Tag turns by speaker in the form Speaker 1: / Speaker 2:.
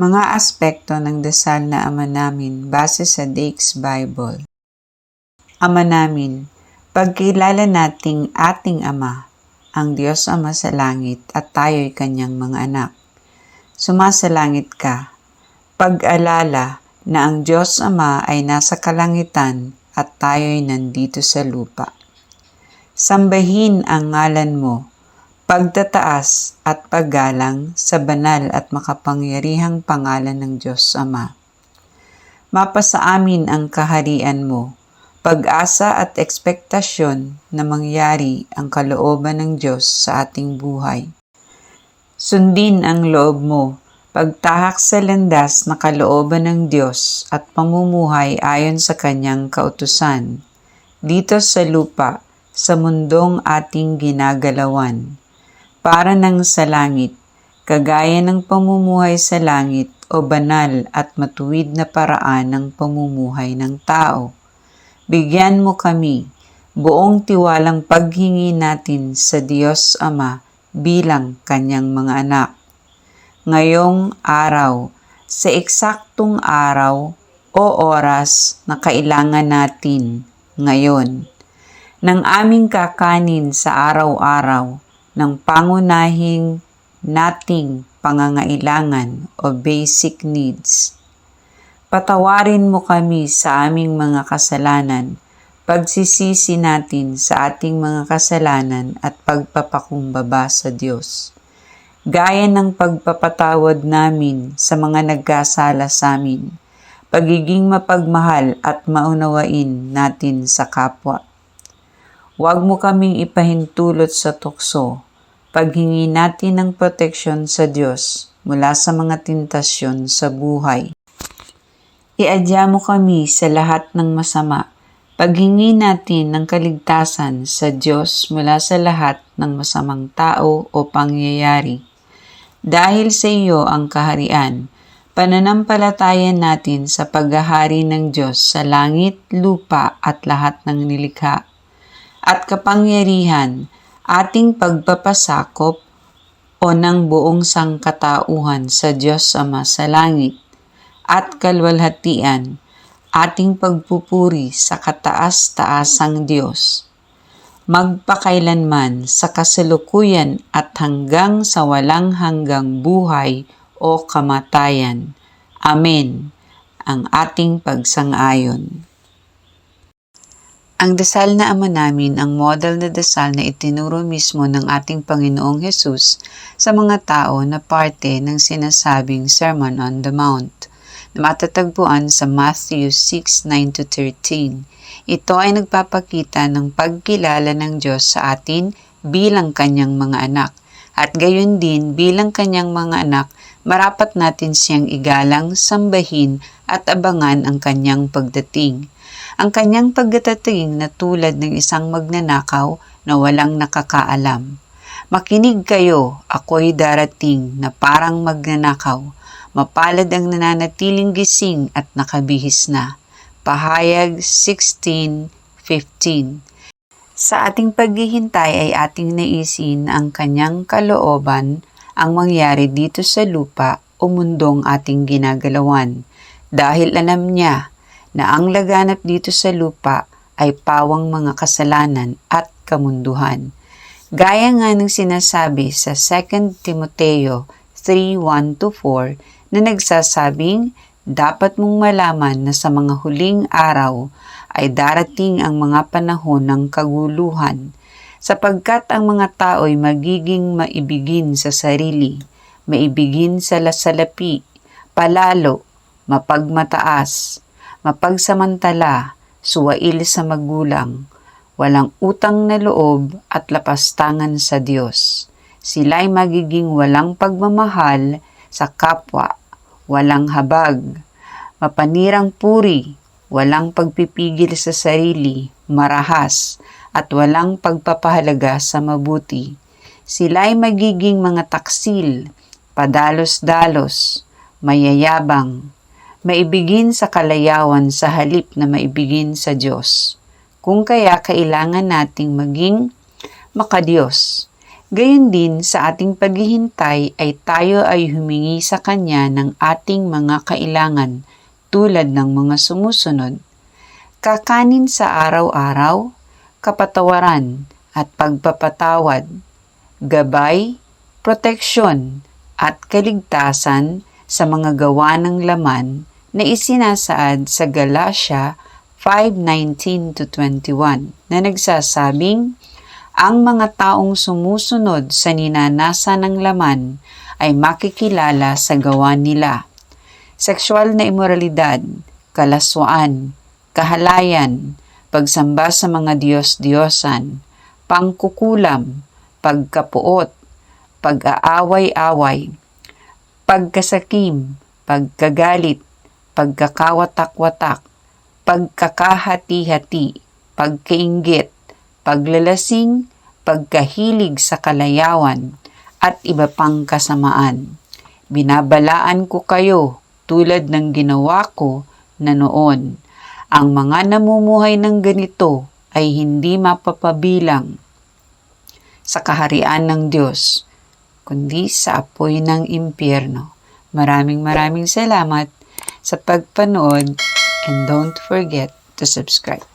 Speaker 1: Mga aspekto ng dasal na Ama namin base sa Dake's Bible. Ama namin, pagkilala nating ating Ama, ang Diyos Ama sa langit at tayo'y kanyang mga anak. Sumasalangit ka. Pag-alala na ang Diyos Ama ay nasa kalangitan at tayo'y nandito sa lupa. Sambahin ang ngalan mo, pagtataas at paggalang sa banal at makapangyarihang pangalan ng Diyos Ama. Mapasa amin ang kaharian mo, pag-asa at ekspektasyon na mangyari ang kalooban ng Diyos sa ating buhay. Sundin ang loob mo, pagtahak sa landas na kalooban ng Diyos at pamumuhay ayon sa kanyang kautusan. Dito sa lupa, sa mundong ating ginagalawan. Para ng sa langit, kagaya ng pamumuhay sa langit o banal at matuwid na paraan ng pamumuhay ng tao. Bigyan mo kami buong tiwalang paghingi natin sa Diyos Ama bilang kanyang mga anak. Ngayong araw, sa eksaktong araw o oras na kailangan natin ngayon ng aming kakanin sa araw-araw ng pangunahing nating pangangailangan o basic needs. Patawarin mo kami sa aming mga kasalanan, pagsisisi natin sa ating mga kasalanan at pagpapakumbaba sa Diyos. Gaya ng pagpapatawad namin sa mga nagkasala sa amin, pagiging mapagmahal at maunawain natin sa kapwa Huwag mo kaming ipahintulot sa tukso. Paghingi natin ng proteksyon sa Diyos mula sa mga tentasyon sa buhay. Iadya mo kami sa lahat ng masama. Paghingi natin ng kaligtasan sa Diyos mula sa lahat ng masamang tao o pangyayari. Dahil sa iyo ang kaharian, pananampalatayan natin sa paghahari ng Diyos sa langit, lupa at lahat ng nilikha at kapangyarihan, ating pagpapasakop o ng buong sangkatauhan sa Diyos Ama sa langit at kalwalhatian, ating pagpupuri sa kataas-taasang Diyos. Magpakailanman sa kasalukuyan at hanggang sa walang hanggang buhay o kamatayan. Amen. Ang ating pagsang-ayon. Ang dasal na ama namin ang model na dasal na itinuro mismo ng ating Panginoong Hesus sa mga tao na parte ng sinasabing Sermon on the Mount na matatagpuan sa Matthew 6:9-13. Ito ay nagpapakita ng pagkilala ng Diyos sa atin bilang kanyang mga anak at gayon din bilang kanyang mga anak marapat natin siyang igalang, sambahin at abangan ang kanyang pagdating. Ang kanyang pagdatating na tulad ng isang magnanakaw na walang nakakaalam. Makinig kayo, ako'y darating na parang magnanakaw. Mapalad ang nananatiling gising at nakabihis na. Pahayag 16.15 Sa ating paghihintay ay ating naisin ang kanyang kalooban ang mangyari dito sa lupa o mundong ating ginagalawan. Dahil alam niya na ang laganap dito sa lupa ay pawang mga kasalanan at kamunduhan. Gaya nga ng sinasabi sa 2 Timoteo 3:1-4 na nagsasabing dapat mong malaman na sa mga huling araw ay darating ang mga panahon ng kaguluhan sapagkat ang mga tao ay magiging maibigin sa sarili, maibigin sa lasalapi, palalo, mapagmataas, mapagsamantala, suwail sa magulang, walang utang na loob at lapastangan sa Diyos. Sila'y magiging walang pagmamahal sa kapwa, walang habag, mapanirang puri, walang pagpipigil sa sarili, marahas, at walang pagpapahalaga sa mabuti. Sila'y magiging mga taksil, padalos-dalos, mayayabang, maibigin sa kalayawan sa halip na maibigin sa Diyos. Kung kaya kailangan nating maging makadiyos, Gayon din sa ating paghihintay ay tayo ay humingi sa Kanya ng ating mga kailangan tulad ng mga sumusunod. Kakanin sa araw-araw, kapatawaran at pagpapatawad, gabay, proteksyon at kaligtasan sa mga gawa ng laman na isinasaad sa Galatia 5:19 to 21 na nagsasabing ang mga taong sumusunod sa ninanasa ng laman ay makikilala sa gawa nila. Sexual na imoralidad, kalaswaan, kahalayan, pagsamba sa mga Diyos-Diyosan, pangkukulam, pagkapuot, pag-aaway-away, pagkasakim, pagkagalit, pagkakawatak-watak, pagkakahati-hati, pagkainggit, paglalasing, pagkahilig sa kalayawan, at iba pang kasamaan. Binabalaan ko kayo tulad ng ginawa ko na noon. Ang mga namumuhay ng ganito ay hindi mapapabilang sa kaharian ng Diyos, kundi sa apoy ng impyerno. Maraming maraming salamat sa pagpanood and don't forget to subscribe.